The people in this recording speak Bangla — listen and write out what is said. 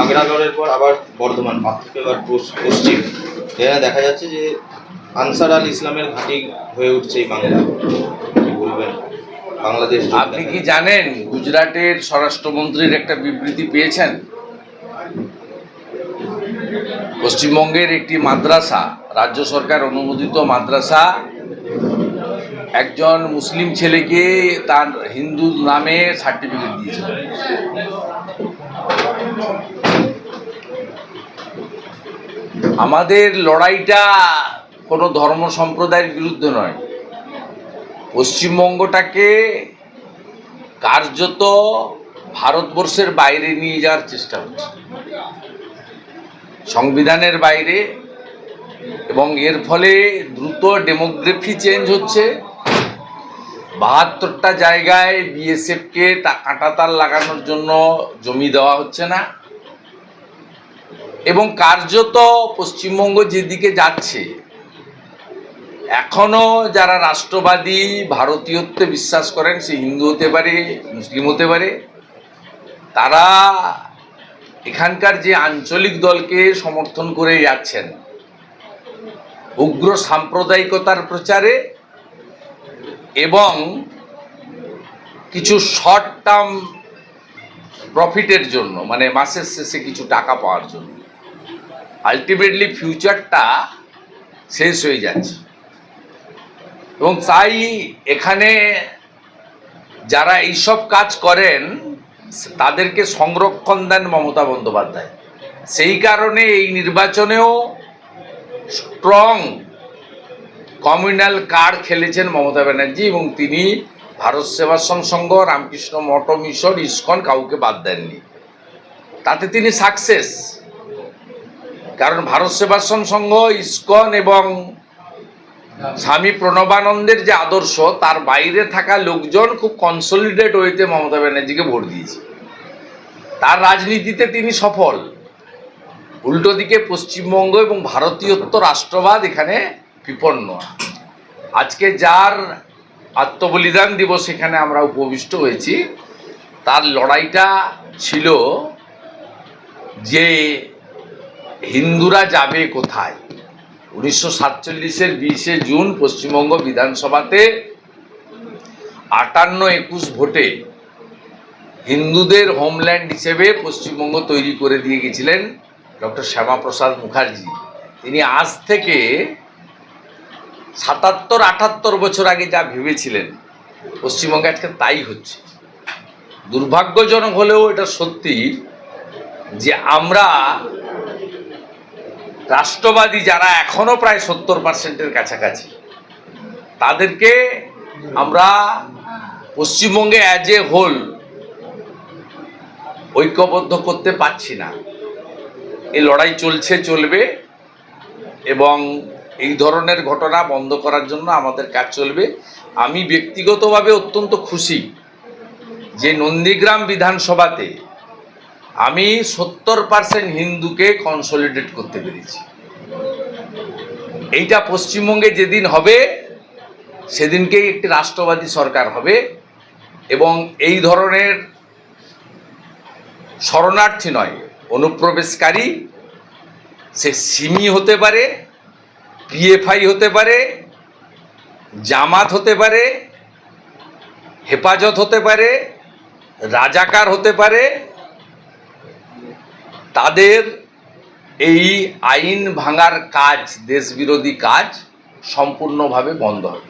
আগ্রাগড়ের পর আবার বর্ধমান পাক থেকে এবার পশ্চিম। এখানে দেখা যাচ্ছে যে আনসার আল ইসলামের ঘাঁটি হয়ে উঠছে এই বাংলা। বলবেন? বাংলাদেশ আপনি কি জানেন গুজরাটের স্বরাষ্ট্রমন্ত্রীর একটা বিবৃতি পেয়েছেন? পশ্চিমবঙ্গের একটি মাদ্রাসা রাজ্য সরকার অনুমোদিত মাদ্রাসা একজন মুসলিম ছেলেকে তার হিন্দু নামে সার্টিফিকেট দিয়েছিল। আমাদের লড়াইটা কোনো ধর্ম সম্প্রদায়ের বিরুদ্ধে নয়। পশ্চিমবঙ্গটাকে কার্যত ভারতবর্ষের বাইরে নিয়ে যাওয়ার চেষ্টা হচ্ছে। সংবিধানের বাইরে এবং এর ফলে দ্রুত ডেমোগ্রাফি চেঞ্জ হচ্ছে। বাহাত্তরটা জায়গায় বিএসএফকে কাঁটাতার লাগানোর জন্য জমি দেওয়া হচ্ছে না। এবং কার্যত পশ্চিমবঙ্গ যেদিকে যাচ্ছে, এখনও যারা রাষ্ট্রবাদী, ভারতীয়ত্বে বিশ্বাস করেন, সে হিন্দু হতে পারে, মুসলিম হতে পারে, তারা এখানকার যে আঞ্চলিক দলকে সমর্থন করে যাচ্ছেন, উগ্র সাম্প্রদায়িকতার প্রচারে এবং কিছু শর্ট টার্ম প্রফিটের জন্য মানে মাসের শেষে কিছু টাকা পাওয়ার জন্য আলটিমেটলি ফিউচারটা শেষ হয়ে যাচ্ছে। এবং তাই এখানে যারা এইসব কাজ করেন, তাদেরকে সংরক্ষণ দেন মমতা বন্দ্যোপাধ্যায়। সেই কারণে এই নির্বাচনেও স্ট্রং কমিউনাল কার্ড খেলেছেন মমতা ব্যানার্জি এবং তিনি ভারত সেবাশ্রম সংঘ, রামকৃষ্ণ মঠ মিশন, ইস্কন কাউকে বাদ দেননি। তাতে তিনি সাকসেস কারণ ভারত সেবাশ্রম সংঘ, ইস্কন এবং স্বামী প্রণবানন্দের যে আদর্শ, তার বাইরে থাকা লোকজন খুব কনসলিডেট হইতে মমতা ব্যানার্জিকে ভোট দিয়েছে। তার রাজনীতিতে তিনি সফল। উল্টো দিকে পশ্চিমবঙ্গ এবং ভারতীয়ত্ব রাষ্ট্রবাদ এখানে বিপন্ন। আজকে যার আত্মবলিদান দিবস এখানে আমরা উপবিষ্ট হয়েছি, তার লড়াইটা ছিল যে হিন্দুরা যাবে কোথায়? উনিশশো সাতচল্লিশের বিশে জুন পশ্চিমবঙ্গ বিধানসভাতে আটান্ন একুশ ভোটে হিন্দুদের হোমল্যান্ড হিসেবে পশ্চিমবঙ্গ তৈরি করে দিয়ে গেছিলেন ডক্টর শ্যামাপ্রসাদ মুখার্জি। তিনি আজ থেকে সাতাত্তর, আটাত্তর বছর আগে যা ভেবেছিলেন, পশ্চিমবঙ্গে আজকে তাই হচ্ছে। দুর্ভাগ্যজনক হলেও এটা সত্যি যে আমরা রাষ্ট্রবাদী যারা এখনও প্রায় সত্তর পার্সেন্টের কাছাকাছি, তাদেরকে আমরা পশ্চিমবঙ্গে অ্যাজ এ হোল ঐক্যবদ্ধ করতে পারছি না। এই লড়াই চলছে, চলবে এবং এই ধরনের ঘটনা বন্ধ করার জন্য আমাদের কাজ চলবে। আমি ব্যক্তিগতভাবে অত্যন্ত খুশি যে নন্দীগ্রাম বিধানসভাতে আমি সত্তর পার্সেন্ট হিন্দুকে কনসলিডেট করতে পেরেছি। এইটা পশ্চিমবঙ্গে যেদিন হবে, সেদিনকেই একটি রাষ্ট্রবাদী সরকার হবে এবং এই ধরনের শরণার্থী নয়, অনুপ্রবেশকারী, সে সিমি হতে পারে পিএফআই হতে পারে, জামাত হতে পারে, হেফাজত হতে পারে, রাজাকার হতে পারে, তাদের এই আইন ভাঙার কাজ, দেশবিরোধী কাজ সম্পূর্ণভাবে বন্ধ হবে।